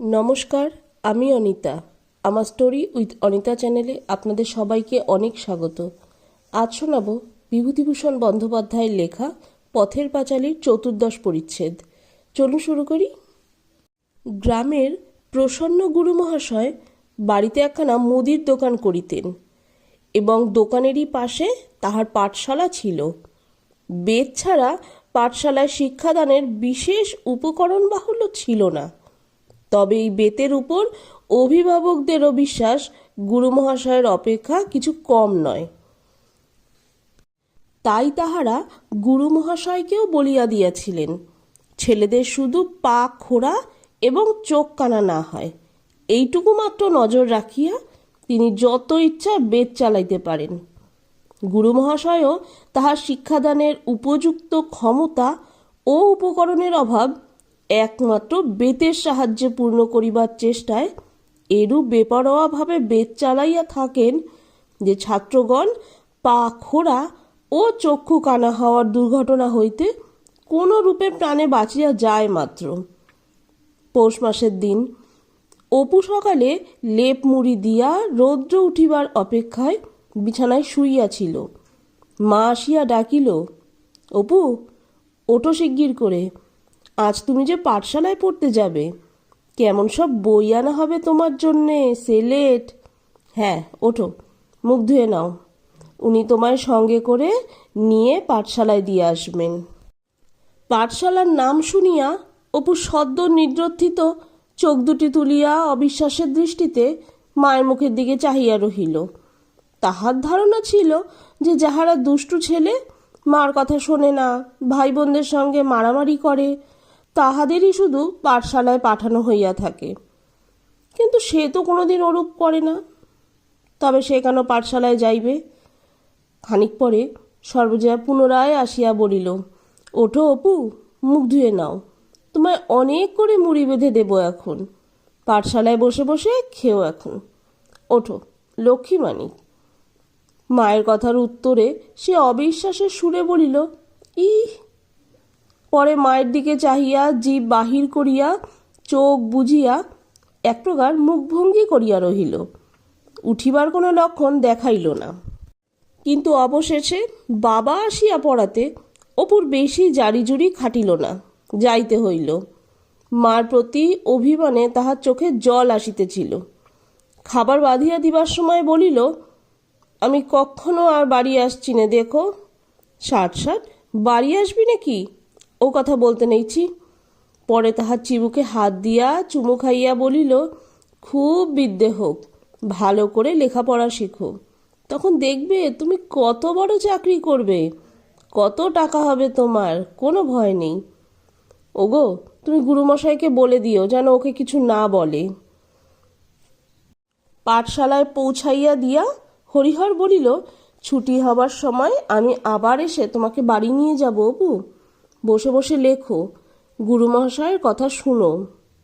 নমস্কার, আমি অনিতা। আমার স্টোরি উইথ অনিতা চ্যানেলে আপনাদের সবাইকে অনেক স্বাগত। আজ শোনাব বিভূতিভূষণ বন্দ্যোপাধ্যায়ের লেখা পথের পাঁচালীর চতুর্দশ পরিচ্ছেদ। চলুন শুরু করি। গ্রামের প্রসন্ন গুরু মহাশয় বাড়িতে একখানা মুদির দোকান করিতেন এবং দোকানেরই পাশে তাহার পাঠশালা ছিল। বেদ ছাড়া পাঠশালায় শিক্ষাদানের বিশেষ উপকরণ বাহুল্য ছিল না। তবে এই বেতের উপর অভিভাবকদেরও বিশ্বাস, গুরু মহাশয়ের অপেক্ষা কিছু কম নয়। তাই তাহারা গুরু মহাশয়কেও বলিয়া দিয়াছিলেন, ছেলেদের শুধু পা খোড়া এবং চোখ কানা না হয়। এইটুকু মাত্র নজর রাখিয়া তিনি যত ইচ্ছা বেদ চালাইতে পারেন। গুরু মহাশয়ও তাহার শিক্ষাদানের উপযুক্ত ক্ষমতা ও উপকরণের অভাব একমাত্র বেতের সাহায্যে পূর্ণ করিবার চেষ্টায় এরূপ বেপরোয়াভাবে বেত চালাইয়া থাকেন যে ছাত্রগণ পা খোড়া ও চক্ষু কানা হওয়ার দুর্ঘটনা হইতে কোনো রূপে প্রাণে বাঁচিয়া যায় মাত্র। পৌষ মাসের দিন অপু সকালে লেপ মুড়ি দিয়া রৌদ্র উঠিবার অপেক্ষায় বিছানায় শুইয়াছিল মা আসিয়া ডাকিল, অপু ওটো শিগগির করে। আজ তুমি যে পাঠশালায় পড়তে যাবে, কেমন সব বই আনা হবে তোমার জন্যে, সেলেট? হ্যাঁ ওঠো, মুখ ধুয়ে নাও। উনি তোমায় সঙ্গে করে নিয়ে পাঠশালায় দিয়ে আসবেন। পাঠশালার নাম শুনিয়া অপু সদ্য নিদ্রথিত চোখ দুটি তুলিয়া অবিশ্বাসের দৃষ্টিতে মায়ের মুখের দিকে চাহিয়া রহিল। তাহার ধারণা ছিল যে যাহারা দুষ্টু ছেলে, মার কথা শোনে না ভাই বোনদের সঙ্গে মারামারি করে তাহাদেরই শুধু পাঠশালায় পাঠানো হইয়া থাকে। কিন্তু সে তো কোনোদিন ওরূপ করে না। তবে সে কেন পাঠশালায় যাইবে? খানিক পরে সর্বজয়া পুনরায় আসিয়া বলিল, ওঠো অপু, মুখ ধুয়ে নাও। তোমায় অনেক করে মুড়ি বেঁধে দেব এখন। পাঠশালায় বসে বসে খেও এখন। ওঠো লক্ষ্মী মানিক মায়ের কথার উত্তরে সে অবিশ্বাসের সুরে বলিল, ইহ পরে মায়ের দিকে চাহিয়া জীব বাহির করিয়া চোখ বুঝিয়া এক প্রকার মুখভঙ্গি করিয়া রহিল। উঠিবার কোনো লক্ষণ দেখাইল না। কিন্তু অবশেষে বাবা আসিয়া পড়াতে অপুর বেশি জারিজুরি খাটিল না, যাইতে হইল। মার প্রতি অভিমানে তাহার চোখে জল আসিতেছিল। খাবার বাঁধিয়া দিবার সময় বলিল, আমি কখনো আর বাড়ি আসছি না, দেখো। ষাট ষাট বাড়ি আসবি নাকি? ও কথা বলতে নেইছি পরে তাহার চিবুকে হাত দিয়া চুমু খাইয়া বলিল, খুব বিদ্যে হোক, ভালো করে লেখাপড়া শেখো। তখন দেখবে তুমি কত বড় চাকরি করবে, কত টাকা হবে তোমার, কোনো ভয় নেই। ওগো, তুমি গুরুমশাইকে বলে দিও, যেন ওকে কিছু না বলে। পাঠশালায় পৌঁছাইয়া দিয়া হরিহর বলিল, ছুটি হবার সময় আমি আবার এসে তোমাকে বাড়ি নিয়ে যাব, অপু। বসে বসে লেখো, গুরুমহাশয়ের কথা শুনো,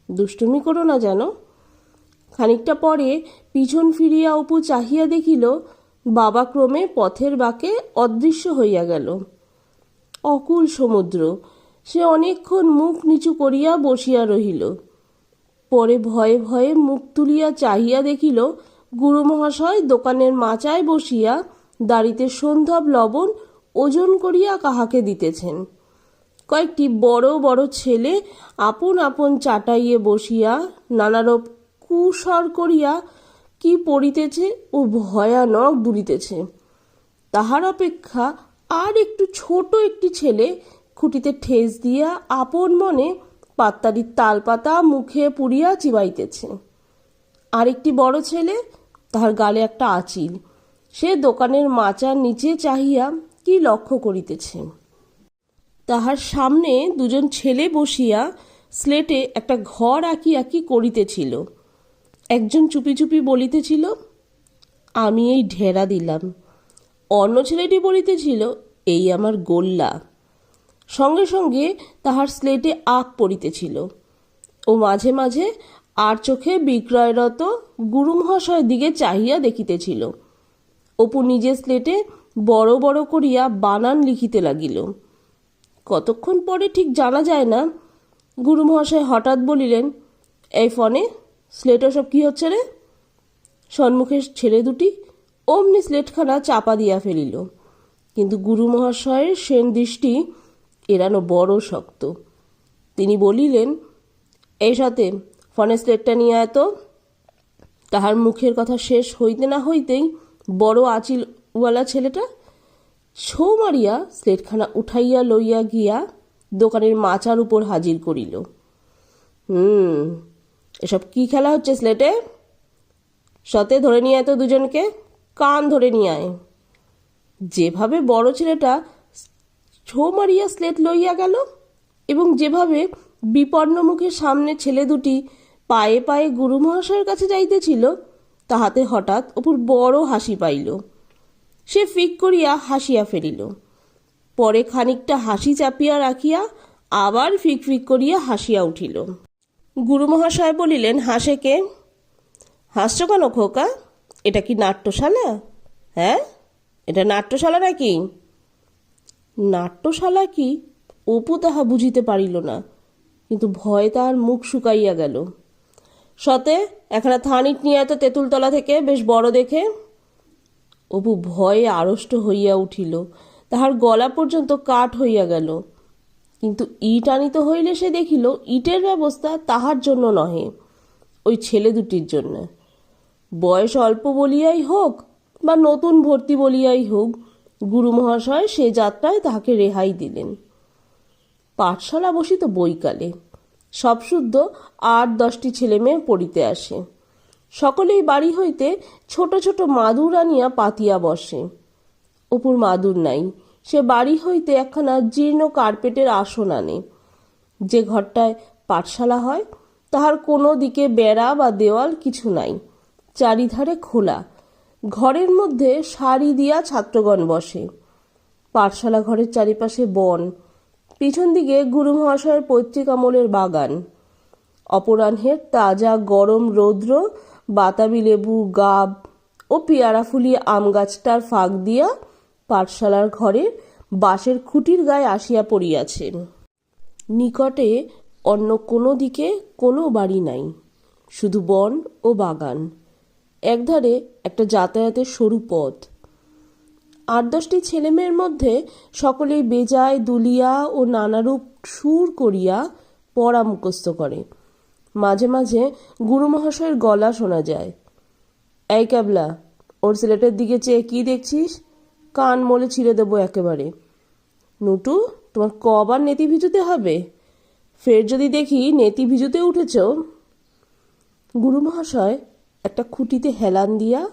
দুষ্টুমি করো না যেন। খানিকটা পরে পিছন ফিরিয়া অপু চাহিয়া দেখিল, বাবা ক্রমে পথের বাঁকে অদৃশ্য হইয়া গেল। অকুল সমুদ্র, সে অনেকক্ষণ মুখ নিচু করিয়া বসিয়া রহিল। পরে ভয়ে ভয়ে মুখ তুলিয়া চাহিয়া দেখিল, গুরুমহাশয় দোকানের মাচায় বসিয়া দাড়িতে সন্ধ্যাব লবণ ওজন করিয়া কাহাকে দিতেছেন। কয়েকটি বড় বড় ছেলে আপন আপন চাটাইয়ে বসিয়া নানারূপ কুসর করিয়া কি পড়িতেছে ও ভয়ানক দুলিতেছে। তাহার অপেক্ষা আর একটু ছোট একটি ছেলে খুঁটিতে ঠেস দিয়া আপন মনে পাত্তারির তালপাতা মুখে পুড়িয়া চিবাইতেছে। আরেকটি বড় ছেলে, তাহার গালে একটা আচিল। সে দোকানের মাচার নিচে চাহিয়া কি লক্ষ্য করিতেছে? তাহার সামনে দুজন ছেলে বসিয়া স্লেটে একটা ঘর আঁকি আঁকি করিতেছিল। একজন চুপি চুপি বলিতেছিল, আমি এই ঢেরা দিলাম। অন্য ছেলেটি বলিতেছিল, এই আমার গোল্লা। সঙ্গে সঙ্গে তাহার স্লেটে আঁক পড়িতেছিল। ও মাঝে মাঝে আর চোখে বিক্রয়রত গুরুমহাশয়ের দিকে চাহিয়া দেখিতেছিল। অপু নিজের স্লেটে বড় বড় করিয়া বানান লিখিতে লাগিল। কতক্ষণ পরে ঠিক জানা যায় না। গুরুমহাশয় হঠাৎ বলিলেন, এই ফোনে স্লেট সব কী হচ্ছে রে? সম্মুখের ছেলে দুটি অমনি স্লেটখানা চাপা দিয়া ফেলিল। কিন্তু গুরু মহাশয়ের সেন দৃষ্টি এড়ানো বড় শক্ত। তিনি বলিলেন, এই সাথে ফোনের স্লেটটা নিয়ে এত তাহার মুখের কথা শেষ হইতে না হইতেই বড় আচিলওয়ালা ছেলেটা ছৌ মারিয়া স্লেটখানা উঠাইয়া লইয়া গিয়া দোকানের মাচার উপর হাজির করিল। হুম, এসব কি খেলা হচ্ছে স্লেটে? সতে ধরে নিয়ে আয় তো দুজনকে, কান ধরে নিয়ে আয়। যেভাবে বড় ছেলেটা ছৌ মারিয়া স্লেট লইয়া গেল এবং যেভাবে বিপন্ন মুখে সামনে ছেলে দুটি পায়ে পায়ে গুরু মহাশয়ের কাছে যাইতেছিল, তাহাতে হঠাৎ অপুর বড় হাসি পাইল। সে ফিক করিয়া হাসিয়া ফেলিল। পরে খানিকটা হাসি চাপিয়া রাখিয়া আবার ফিক ফিক করিয়া হাসিয়া উঠিল। গুরু মহাশয় বলিলেন, হাসে কে? হাসছ কেন খোকা? এটা কি নাট্যশালা? হ্যাঁ এটা নাট্যশালা নাকি? নাট্যশালা কি? অপু তাহা বুঝিতে পারিল না, কিন্তু ভয়ে তাহার মুখ শুকাইয়া গেল। সতে একখানা থানিট নিয়ে এত তেঁতুলতলা থেকে বেশ বড় দেখে অপু ভয়ে আড়ষ্ট হইয়া উঠিল। তাহার গলা পর্যন্ত কাঠ হইয়া গেল। কিন্তু ইট আনিত হইলে সে দেখিল, ইটের ব্যবস্থা তাহার জন্য নহে, ওই ছেলে দুটির জন্য। বয়স অল্প বলিয়াই হোক বা নতুন ভর্তি বলিয়াই হোক গুরু মহাশয় সে যাত্রায় তাহাকে রেহাই দিলেন। পাঠশালা বসিত বৈকালে, সব শুদ্ধ আট দশটি ছেলে মেয়ে পড়িতে আসে। সকলেই বাড়ি হইতে ছোট ছোট মাদুর আনিয়া পাতিয়া বসে। অপুর মাদুর নাই। সে বাড়ি হইতে একখানা জীর্ণ কার্পেটের আসন আনে। যে ঘরটায় পাঠশালা হয়, তাহার কোনো দিকে বেড়া বা দেওয়াল কিছু নাই। চারিধারে খোলা। ঘরের মধ্যে সারি দিয়া ছাত্রগণ বসে। পাঠশালা ঘরের চারিপাশে বন। পিছন দিকে গুরু মহাশয়ের পৈতৃক আমলের বাগান। অপরাহ্নের তাজা গরম রৌদ্র বাতাবি লেবু, গাব ও পেয়ারা ফুলিয়ে আম গাছটার ফাঁক দিয়া পাঠশালার ঘরে বাঁশের খুঁটির গায়ে আসিয়া পড়িয়াছেন নিকটে অন্য কোনো দিকে কোনো বাড়ি নাই, শুধু বন ও বাগান। একধারে একটা যাতায়াতের সরু পথ। আট দশটি ছেলেমেয়ের মধ্যে সকলেই বেজায় দুলিয়া ও নানারূপ সুর করিয়া পড়া মুখস্থ করে। মাঝে মাঝে গুরু মহাশয়ের গলা শোনা যায়। এই ক্যাবলা, ওর সিলেটের দিকে চেয়ে কি দেখছিস? কান মলে ছিঁড়ে দেবো একেবারে। নুটু, তোমার কবার নেতি ভিজুতে হবে? ফের যদি দেখি নেতি ভিজুতে উঠেছ? গুরু মহাশয় একটা খুঁটিতে হেলান দিয়া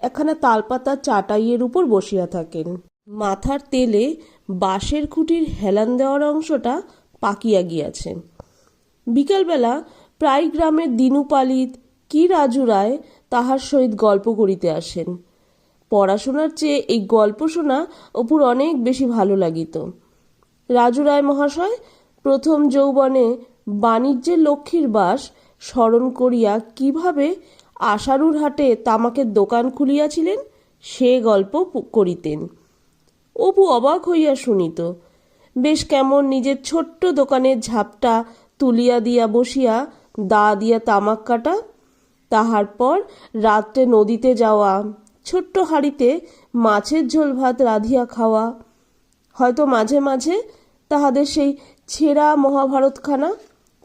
একখানা তালপাতা চাটাইয়ের উপর বসিয়া থাকেন। মাথার তেলে বাঁশের খুঁটির হেলান দেওয়ার অংশটা পাকিয়া গিয়াছে। বিকালবেলা প্রায় গ্রামের দিনু পালিত কি রাজু রায় তাহার সহিত গল্প করিতে আসেন। পড়াশোনার চেয়ে এই গল্প শোনা অপুর অনেক বেশি ভালো লাগিত। রাজু রায় মহাশয়, প্রথম যৌবনে বাণিজ্যের লক্ষ্মীর বাস স্মরণ করিয়া কীভাবে আশারুর হাটে তামাকের দোকান খুলিয়াছিলেন, সে গল্প করিতেন। অপু অবাক হইয়া শুনিত, বেশ কেমন নিজের ছোট্ট দোকানের ঝাপটা তুলিয়া দিয়া বসিয়া দা দিয়া তামাক কাটা তাহার পর রাত্রে নদীতে যাওয়া, ছোট্ট হাঁড়িতে মাছের ঝোল ভাত রাধিয়া খাওয়া। হয়তো মাঝে মাঝে তাহাদের সেই ছেঁড়া মহাভারতখানা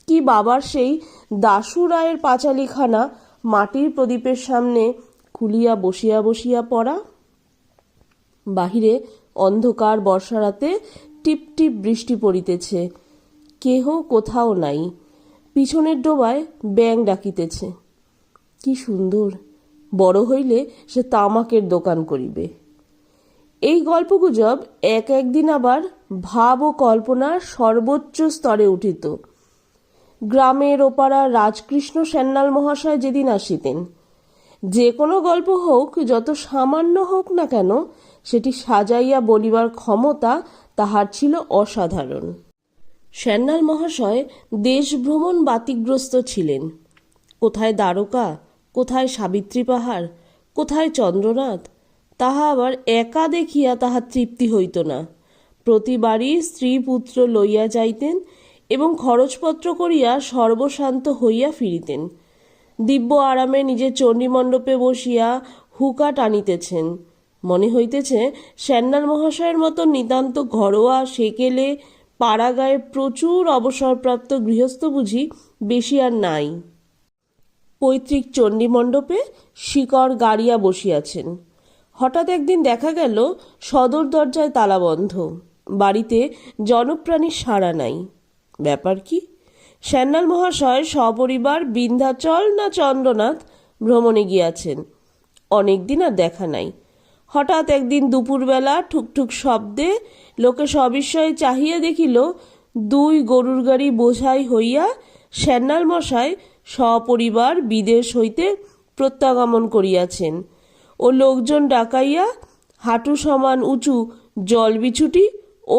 কি বাবার সেই দাশু রায়ের পাঁচালিখানা মাটির প্রদীপের সামনে খুলিয়া বসিয়া বসিয়া পড়া। বাহিরে অন্ধকার বর্ষারাতে টিপ টিপ বৃষ্টি পড়িতেছে। কেহ কোথাও নাই। পিছনের ডোবায় ব্যাং ডাকিতেছে। কি সুন্দর, বড় হইলে সে তামাকের দোকান করিবে। এই গল্পগুজব এক একদিন আবার ভাব ও কল্পনার সর্বোচ্চ স্তরে উঠিত। গ্রামের ওপারা রাজকৃষ্ণ সেন্নাল মহাশয় যেদিন আসিতেন যে কোনো গল্প হোক, যত সামান্য হোক না কেন, সেটি সাজাইয়া বলিবার ক্ষমতা তাহার ছিল অসাধারণ। সেন্নাল মহাশয় দেশভ্রমণ বাতিগ্রস্ত ছিলেন। কোথায় দ্বারকা, কোথায় সাবিত্রী পাহাড়, কোথায় চন্দ্রনাথ, তাহা আবার একা দেখিয়া তাহার তৃপ্তি হইত না। প্রতিবারই স্ত্রী পুত্র লইয়া যাইতেন এবং খরচপত্র করিয়া সর্বশান্ত হইয়া ফিরিতেন। দিব্য আরামে নিজের চণ্ডীমণ্ডপে বসিয়া হুকা টানিতেছেন। মনে হইতেছে শ্যান্নাল মহাশয়ের মতো নিতান্ত ঘরোয়া সেকেলে পাড়াগায়ে প্রচুর অবসরপ্রাপ্ত গৃহস্থ বুঝি বেশি আর নাই। পৈতৃক চণ্ডীমণ্ডপে শিকড় গাড়িয়া বসিয়াছেন। হঠাৎ একদিন দেখা গেল, সদর দরজায় তালাবন্ধ বাড়িতে জনপ্রাণীর সাড়া নাই। ব্যাপার কি? শ্যান্নাল মহাশয় সপরিবার বিন্ধ্যাচল না চন্দ্রনাথ ভ্রমণে গিয়াছেন। অনেক দিন আর দেখা নাই। হঠাৎ একদিন দুপুরবেলা ঠুকঠুক শব্দে লোকে সবিস্ময়ে চাহিয়া দেখিল, দুই গরুর গাড়ি বোঝাই হইয়া শ্যান্নাল মশাই সপরিবার বিদেশ হইতে প্রত্যাগমন করিয়াছেন ও লোকজন ডাকাইয়া হাঁটু সমান উঁচু জলবিছুটি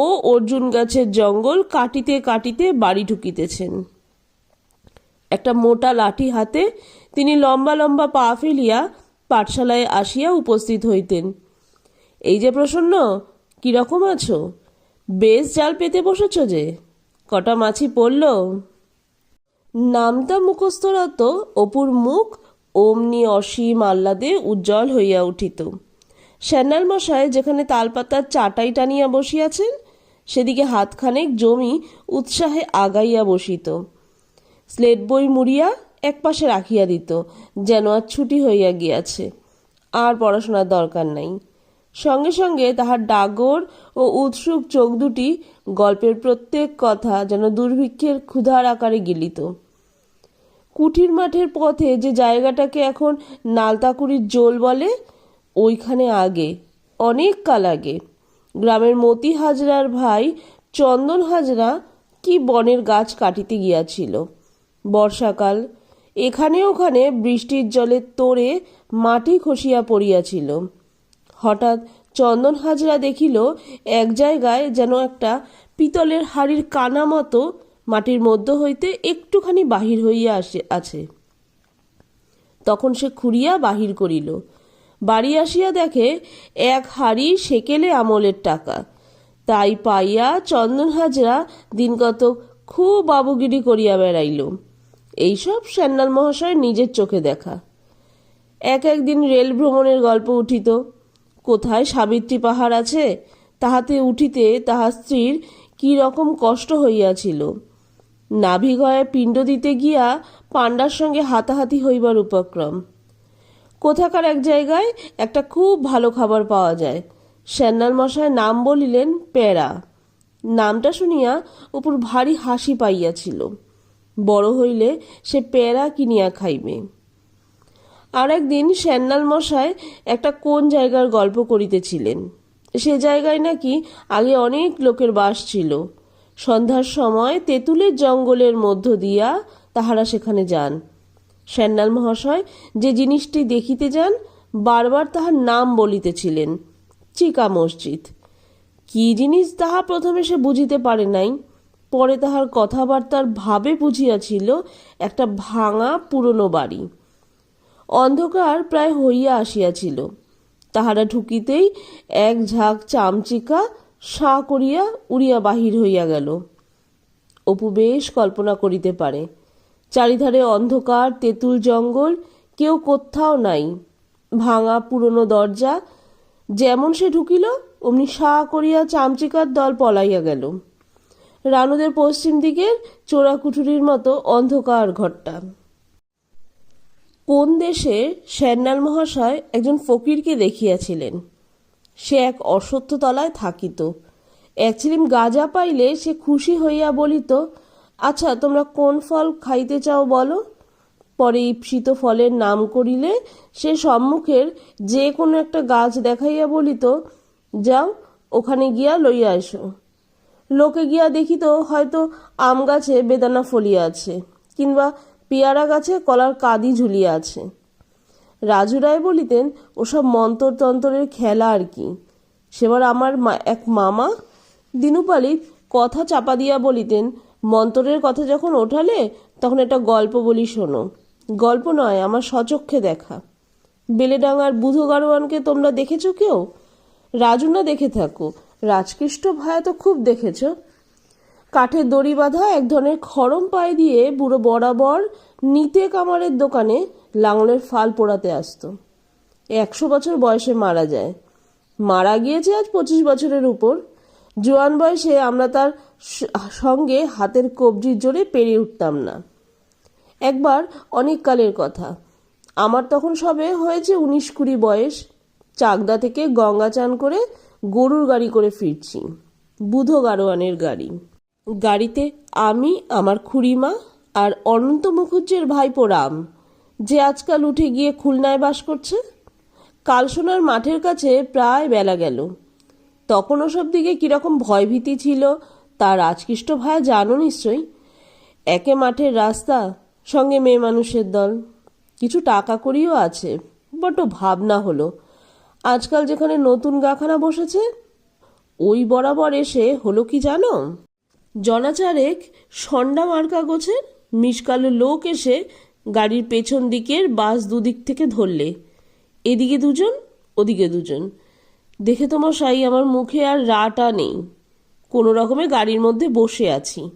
ও অর্জুন গাছের জঙ্গল কাটিতে কাটিতে বাড়ি ঢুকিতেছেন। একটা মোটা লাঠি হাতে তিনি লম্বা লম্বা পা ফেলিয়া পাঠশালায় আসিয়া উপস্থিত হইতেন। এই যে প্রসন্ন কীরকম আছো? বেশ জাল পেতে বসেছ যে। কটা মাছি পড়ল? নামটা মুখস্থরত, অপুর মুখ অমনি অসীম আহ্লাদে উজ্জ্বল হইয়া উঠিত। শ্যান্নাল মশাই যেখানে তালপাতার চাটাই টানিয়া বসিয়াছেন, সেদিকে হাতখানেক জমি উৎসাহে আগাইয়া বসিত। স্লেট বই মুড়িয়া একপাশে রাখিয়া দিত, যেন আর ছুটি হইয়া গিয়াছে। আর পড়াশোনার দরকার নাই। সঙ্গে সঙ্গে তাহার ডাগর ও উৎসুক চোখ দুটি গল্পের প্রত্যেক কথা যেন দুর্ভিক্ষের ক্ষুধার আকারে গিলিত। কুঠির মাঠের পথে যে জায়গাটাকে এখন নালতাকুড়ির জোল বলে, ওইখানে আগে, অনেক কাল আগে। গ্রামের মতি হাজরার ভাই চন্দন হাজরা কি বনের গাছ কাটিতে গিয়াছিল। বর্ষাকাল, এখানে ওখানে বৃষ্টির জলে তোড়ে মাটি খসিয়া পড়িয়াছিল। হঠাৎ চন্দন হাজরা দেখিল, এক জায়গায় যেন একটা পিতলের হাড়ির কানা মতো মাটির মধ্য হইতে একটুখানি বাহির হইয়া আসে, আছে। তখন সে খুঁড়িয়া বাহির করিল। বাড়ি আসিয়া দেখে এক হাড়ি সেকেলে আমলের টাকা। তাই পাইয়া চন্দন হাজরা দিনকতক খুব বাবুগিরি করিয়া বেড়াইল। এইসব শ্যান্নাল মহাশয় নিজের চোখে দেখা। এক একদিন রেল ভ্রমণের গল্প উঠিত। কোথায় সাবিত্রী পাহাড় আছে? তাহাতে উঠিতে তাহার স্ত্রীর কি রকম কষ্ট হইয়াছিল? নাভিগয়ে পিণ্ড দিতে গিয়া পাণ্ডার সঙ্গে হাতাহাতি হইবার উপক্রম। কোথাকার এক জায়গায় একটা খুব ভালো খাবার পাওয়া যায়। শ্যান্নাল মশায় নাম বলিলেন প্যারা নামটা শুনিয়া উপর ভারী হাসি পাইয়াছিল। বড় হইলে সে প্যারা কিনিয়া খাইবে। আর একদিন শ্যান্নাল মশায় একটা কোন জায়গার গল্প করিতেছিলেন। সে জায়গায় নাকি আগে অনেক লোকের বাস ছিল। সন্ধ্যার সময় তেঁতুলের জঙ্গলের মধ্য দিয়া তাহারা সেখানে যান। শ্যান্নাল মহাশয় যে জিনিসটি দেখিতে যান, বারবার তাহার নাম বলিতেছিলেন, চিকা মসজিদ। কি জিনিস তাহা প্রথমে সে বুঝিতে পারে নাই। পরে তাহার কথাবার্তার ভাবে বুঝিয়াছিল একটা ভাঙা পুরনো বাড়ি। অন্ধকার প্রায় হইয়া আসিয়াছিল। তাহারা ঢুকিতেই এক ঝাঁক চামচিকা সাঁ করিয়া উড়িয়া বাহির হইয়া গেল। অপু বেশ কল্পনা করিতে পারে, চারিধারে অন্ধকার, তেঁতুল জঙ্গল, কেউ কোথাও নাই। ভাঙা পুরনো দরজা, যেমন সে ঢুকিল, অমনি সা করিয়া চামচিকার দল পলাইয়া গেল। রানুদের পশ্চিম দিকের চোরাকুঠুরির মতো অন্ধকার ঘরটা। কোন দেশে শ্যান্নাল মহাশয় একজন ফকিরকে দেখিয়াছিলেন? সে এক অসত্যতলায় থাকিত। এক ছিলিম গাজা পাইলে সে খুশি হইয়া বলিত আচ্ছা তোমরা কোন ফল খাইতে চাও বলো? পরে ঈপ্সিত ফলের নাম করিলে সে সম্মুখের যে কোনো একটা গাছ দেখাইয়া বলিত, যাও, ওখানে গিয়া লইয়া এসো। লোকে গিয়া দেখিত, হয়তো আম গাছে বেদানা ফলিয়া আছে, কিংবা পেয়ারা গাছে কলার কাদি ঝুলিয়ে আছে। রাজু রায় বলিতেন, ওসব মন্তরতন্ত্রের খেলা আর কি। সেবার আমার এক মামা দিনুপালি কথা চাপা দিয়া বলিতেন, মন্তরের কথা যখন ওঠালে তখন একটা গল্প বলি শোনো। গল্প নয়, আমার সচক্ষে দেখা। বেলেডাঙ্গার বুধ গারোয়ানকে তোমরা দেখেছ কেউ? রাজু না দেখে থাকো। রাজকৃষ্ণ ভায়া তো খুব দেখেছ। কাঠের দড়ি বাঁধা এক ধরনের খড়ম পায়ে দিয়ে বুড়ো বরাবর নিতে কামারের দোকানে লাঙলের ফাল পোড়াতে আসতো। একশো বছর বয়সে মারা যায়। মারা গিয়েছে আজ পঁচিশ বছরের উপর। জোয়ান বয়সে আমরা তার সঙ্গে হাতের কবজির জোরে পেরিয়ে উঠতাম না। একবার অনেক কালের কথা। আমার তখন সবে হয়েছে উনিশ কুড়ি বয়স। চাকদা থেকে গঙ্গা চান করে গরুর গাড়ি করে ফিরছি। বুধো গারোয়ানের গাড়ি। গাড়িতে আমি, আমার খুড়িমা আর অনন্ত মুখুজ্জের ভাইপো রাম, যে আজকাল উঠে গিয়ে খুলনায় বাস করছে। কালসোনার মাঠের কাছে প্রায় বেলা গেল। তখন ওসব দিকে কীরকম ভয়ভীতি ছিল, তার রাজকৃষ্ট ভায়া জানো নিশ্চয়ই। একে মাঠের রাস্তা, সঙ্গে মেয়ে মানুষের দল। কিছু টাকা করিও আছে, বড্ড ভাবনা হলো। আজকাল যেখানে নতুন গাখানা বসেছে, ওই বরাবর এসে হলো কি জানো? জনাচারেক সন্ডা মার্কা গোছের মিসকালো লোক এসে গাড়ির পেছন দিকের বাস দুদিক থেকে ধরলে। এদিকে দুজন, ওদিকে দুজন। দেখে তো মশাই, আমার মুখে আর রাটা নেই। কোনো রকমে গাড়ির মধ্যে বসে আছি।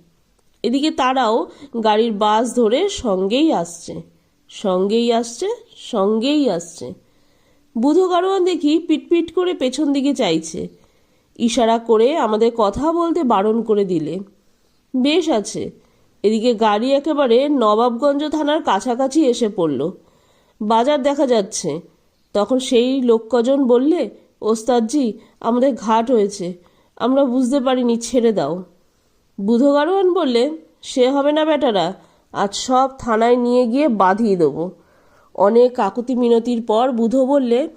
এদিকে তারাও গাড়ির বাস ধরে সঙ্গেই আসছে। সঙ্গেই আসছে সঙ্গেই আসছে। বুধ গারোয়ান দেখি পিটপিট করে পেছন দিকে চাইছে। ইশারা করে আমাদের কথা বলতে বারণ করে দিলে। বেশ আছে, এদিকে গাড়ি একেবারে নবাবগঞ্জ থানার কাছাকাছি এসে পড়ল। বাজার দেখা যাচ্ছে, তখন সেই লোক কজন বললে, ওস্তাদজি, আমাদের ঘাট হয়েছে, আমরা বুঝতে পারিনি, ছেড়ে দাও। বুধগারোয়ান বললে, সে হবে না বেটারা, আজ সব থানায় নিয়ে গিয়ে বাঁধিয়ে দেবো। অনেক কাকুতি মিনতির পর বুধো বললে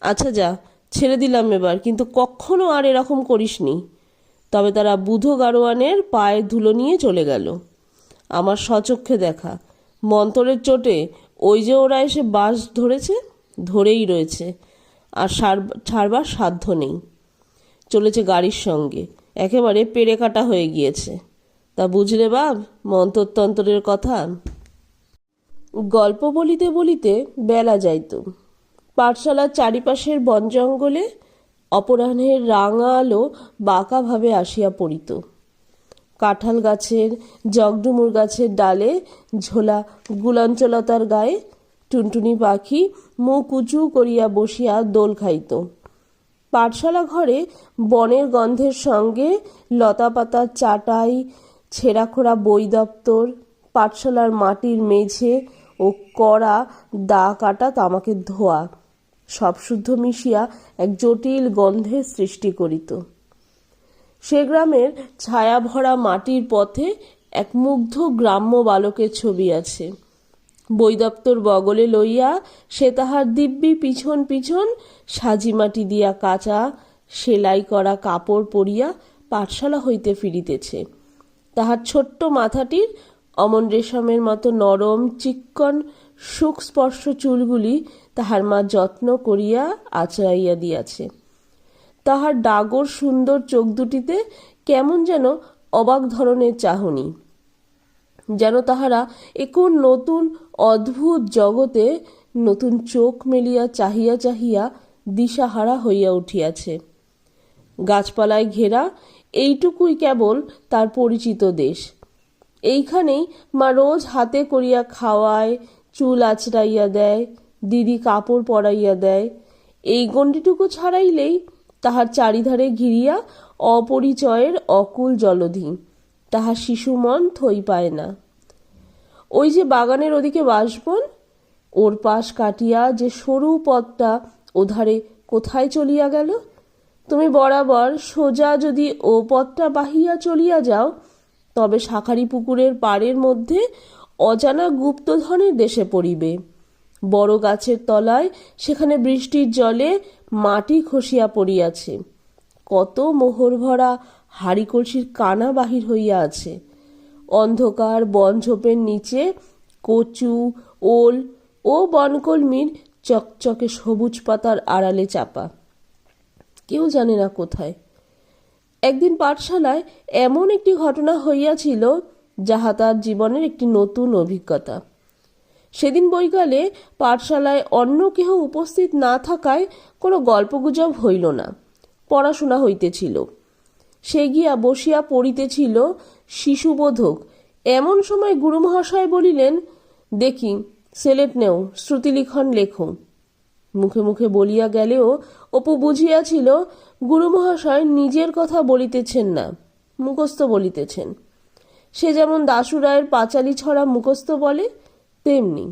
আচ্ছা যা ছেড়ে দিলাম এবার, কিন্তু কখনো আর এরকম করিসনি। তবে তারা বুধো গারোয়ানের পায়ের ধুলো নিয়ে চলে গেল। আমার সচক্ষে দেখা, মন্তরের চোটে ওই যে ওরা এসে বাস ধরেছে, ধরেই রয়েছে, আর সার- ছাড়বার সাধ্য নেই। চলেছে গাড়ির সঙ্গে, একেবারে পেরে কাটা হয়ে গিয়েছে। তা বুঝলে বাব মন্তরতন্ত্রের কথা? গল্প বলিতে বলিতে বেলা যাইত। পাঠশালার চারিপাশের বন জঙ্গলে অপরাহ্নের রাঙা আলো বাঁকাভাবে আসিয়া পড়িত। কাঁঠাল গাছের, জগডুমুর গাছের ডালে ঝোলা গুলাঞ্চলতার গায়ে টুনটুনি পাখি মুখ উঁচু করিয়া বসিয়া দোল খাইত। পাঠশালা ঘরে বনের গন্ধের সঙ্গে লতাপাতার চাটাই, ছেঁড়াখোড়া বই দপ্তর, পাঠশালার মাটির মেঝে ও কড়া দা কাটা তামাকের ধোয়া সব শুদ্ধ মিশিয়া এক জটিল গন্ধের সৃষ্টি করিত। সে গ্রামের ছায়াভরা মাটির পথে এক মুগ্ধ গ্রাম্য বালকের ছবি আছে। বই দপ্তর বগলে লইয়া সে তাহার দিব্যি পিছন পিছন সাজি মাটি দিয়া কাঁচা, সেলাই করা কাপড় পরিয়া পাঠশালা হইতে ফিরিতেছে। তাহার ছোট্ট মাথাটির অমন রেশমের মতো নরম, চিক্কন সুখস্পর্শ চুলগুলি তাহার মা যত্ন করিয়া আচড়াইয়া দিয়াছে। তাহার ডাগর সুন্দর চোখ দুটিতে কেমন যেন অবাক ধরনের চাহনি। যেন তাহারা একোন নতুন, অদ্ভুত জগতে নতুন চোখ মেলিয়া চাহিয়া চাহিয়া দিশাহারা হইয়া উঠিয়াছে। গাছপালায় ঘেরা এইটুকুই কেবল তার পরিচিত দেশ। এইখানেই মা রোজ হাতে করিয়া খাওয়ায়, চুল আচড়াইয়া দেয় দিদি কাপড় পরাইয়া দেয়। এই গণ্ডিটুকু ছাড়াইলেই তাহার চারিধারে ঘিরিয়া অপরিচয়ের অকুল জলধি। তাহার শিশু মন থই পায় না। ওই যে বাগানের ওদিকে বাসবন, ওর পাশ কাটিয়া যে সরু পথটা ওধারে কোথায় চলিয়া গেল? তুমি বরাবর সোজা যদি ও পথটা বাহিয়া চলিয়া যাও, তবে শাখারি পুকুরের পাড়ের মধ্যে অজানা গুপ্তধনের দেশে পড়িবে। বড় গাছের তলায় সেখানে বৃষ্টির জলে মাটি খসিয়া পড়িয়াছে। কত মোহর ভরা হাড়ি কলসির কানা বাহির হইয়া আছে। অন্ধকার বনঝোপের নিচে কচু, ওল ও বনকলমির চকচকে সবুজ পাতার আড়ালে চাপা। কেউ জানে না কোথায়। একদিন পাঠশালায় এমন একটি ঘটনা হইয়াছিল, যাহা তার জীবনের একটি নতুন অভিজ্ঞতা। সেদিন বৈকালে পাঠশালায় অন্য কেহ উপস্থিত না থাকায় কোনো গল্পগুজব হইল না, পড়াশোনা হইতেছিল। সে গিয়া বসিয়া পড়িতেছিল, শিশুবোধক, এমন সময় গুরুমহাশয় বলিলেন, দেখি, সেলেট নেও, শ্রুতিলিখন লেখো। মুখে মুখে বলিয়া গেলেও অপু বুঝিয়াছিল, গুরুমহাশয় নিজের কথা বলিতেছেন না, মুখস্থ বলিতেছেন। সে যেমন দাসুরায়ের পাঁচালি ছড়া মুখস্থ বলে তেমনি।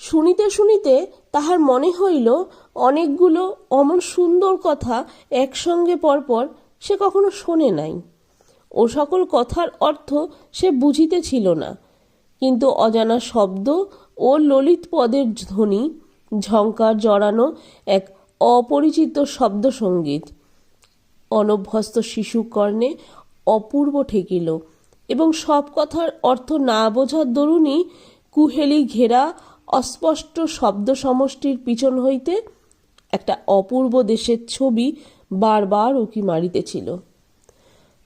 শুনিতে শুনিতে তাহার মনে হইল, অনেকগুলো অমন সুন্দর কথা একসঙ্গে পরপর সে কখনো শোনে নাই। ও সকল কথার অর্থ সে বুঝিতেছিল না। কিন্তু অজানা শব্দ ও ললিত পদের ধ্বনি ঝঙ্কার জড়ানো এক অপরিচিত শব্দ সংগীত অনভ্যস্ত শিশু কর্ণে অপূর্ব ঠেকিল। এবং সব কথার অর্থ না বোঝার দরুনই কুহেলি ঘেরা অস্পষ্ট শব্দ সমষ্টির পিছন হইতে একটা অপূর্ব দেশের ছবি বারবার উকি মারিতেছিল।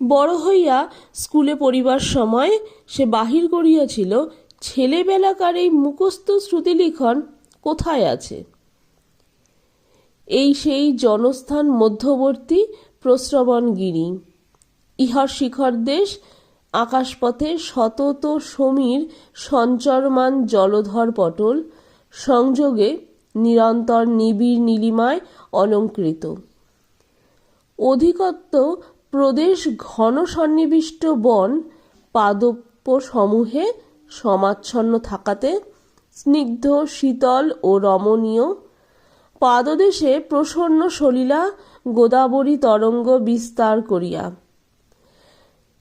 বড় হইয়া স্কুলে পড়িবার সময় সে বাহির করিয়াছিল, ছেলেবেলাকার এই মুখস্থ শ্রুতিলিখন কোথায় আছে? এই সেই জনস্থান মধ্যবর্তী প্রস্রবণগিরি। ইহার শিখর দেশ আকাশপথে শতত সমীর সঞ্চরমান জলধর পটল, সংযোগে নিরন্তর নিবিড় নীলিমায় অলঙ্কৃত। অধিকত্ব প্রদেশ ঘন সন্নিবিষ্ট বন পাদপ্য সমূহে সমাচ্ছন্ন থাকাতে স্নিগ্ধ, শীতল ও রমণীয়। পাদদেশে প্রসন্ন সলিলা গোদাবরী তরঙ্গ বিস্তার করিয়া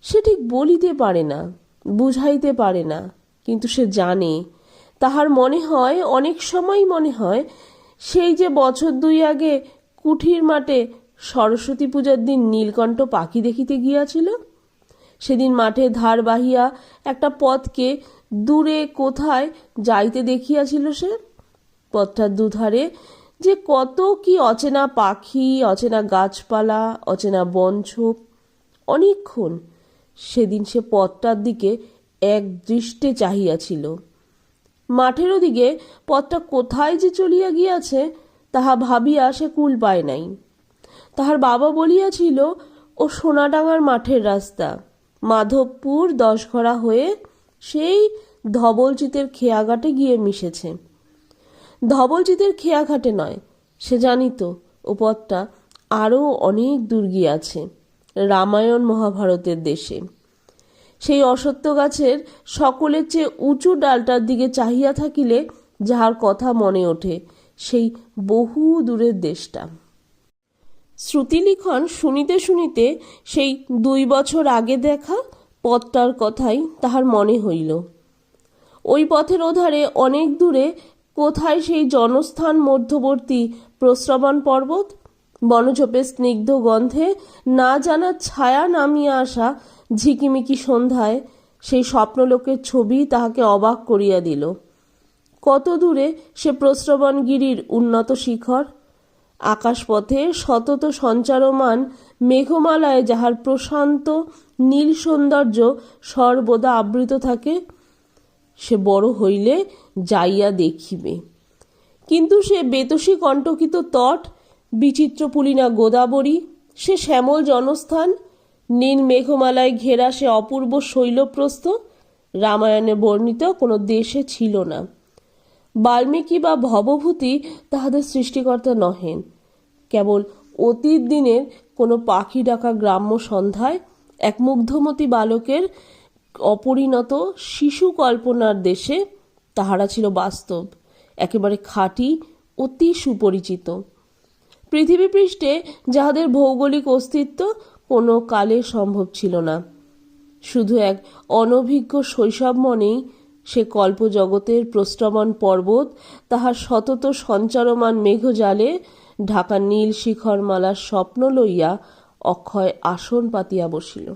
সে ঠিক বলিতে পারে না, বুঝাইতে পারে না, কিন্তু সে জানে। তাহার মনে হয়, অনেক সময় মনে হয়, সেই যে বছর দুই আগে কুঠির মাঠে সরস্বতী পূজার দিন নীলকণ্ঠ পাখি দেখিতে গিয়াছিল, সেদিন মাঠে ধার বাহিয়া একটা পথকে দূরে কোথায় যাইতে দেখিয়াছিল সে। পথটার দুধারে যে কত কি অচেনা পাখি, অচেনা গাছপালা, অচেনা বনঝোপ, অনেকক্ষণ সেদিন সে পথটার দিকে এক দৃষ্টে চাহিয়াছিল। মাঠের ওদিকে পথটা কোথায় যে চলিয়া গিয়াছে, তাহা ভাবিয়া সে কুল পায় নাই। তাহার বাবা বলিয়াছিল, ও সোনাডাঙ্গার মাঠের রাস্তা। মাধবপুর দশঘরা হয়ে সেই ধবলচিতের খেয়াঘাটে গিয়ে মিশেছে। ধবলচিতের খেয়াঘাটে নয়, সে জানিত, ও পথটা আরও অনেক দূর গিয়াছে। রামায়ণ মহাভারতের দেশে। সেই অসত্য গাছের সকলের চেয়ে উঁচু ডালটার দিকে চাহিয়া থাকিলে যাহার কথা মনে ওঠে, সেই বহু দূরের দেশটা। শ্রুতিলিখন শুনিতে শুনিতে সেই দুই বছর আগে দেখা পথটার কথাই তাহার মনে হইল। ওই পথের ওধারে অনেক দূরে কোথায় সেই জনস্থান মধ্যবর্তী প্রস্রবণ পর্বত বনঝোপের স্নিগ্ধ গন্ধে, না জানা ছায়া নামিয়া আসা ঝিকিমিকি সন্ধ্যায়, সেই স্বপ্নলোকের ছবি তাহাকে অবাক করিয়া দিল। কত দূরে সে প্রস্রবণগিরির উন্নত শিখর। আকাশপথে সতত সঞ্চারমান মেঘমালায় যাহার প্রশান্ত নীল সৌন্দর্য সর্বদা আবৃত থাকে, সে বড় হইলে যাইয়া দেখিবে। কিন্তু সে বেতসী কণ্টকিত তট বিচিত্র পুলিনা গোদাবরী, সে শ্যামল জনস্থান, নীল মেঘমালায় ঘেরা সে অপূর্ব শৈলপ্রস্থ, রামায়ণে বর্ণিত কোনো দেশে ছিল না। বাল্মীকি বা ভবভূতি তাহাদের সৃষ্টিকর্তা নহেন। কেবল অতীত দিনের কোনো পাখি ডাকা গ্রাম্য সন্ধ্যায় এক মুগ্ধমতী বালকের অপরিণত শিশু কল্পনার দেশে তাহারা ছিল বাস্তব, একেবারে খাঁটি, অতি সুপরিচিত। পৃথিবী পৃষ্ঠে যাহাদের ভৌগোলিক অস্তিত্ব কোনো কালে সম্ভব ছিল না। শুধু এক অনভিজ্ঞ শৈশব মনেই সে কল্পজগতের প্রস্রবণ পর্বত, তাহার সতত সঞ্চারমান মেঘজালে ঢাকা নীল শিখরমালার স্বপ্ন লইয়া অক্ষয় আসন পাতিয়া বসিল।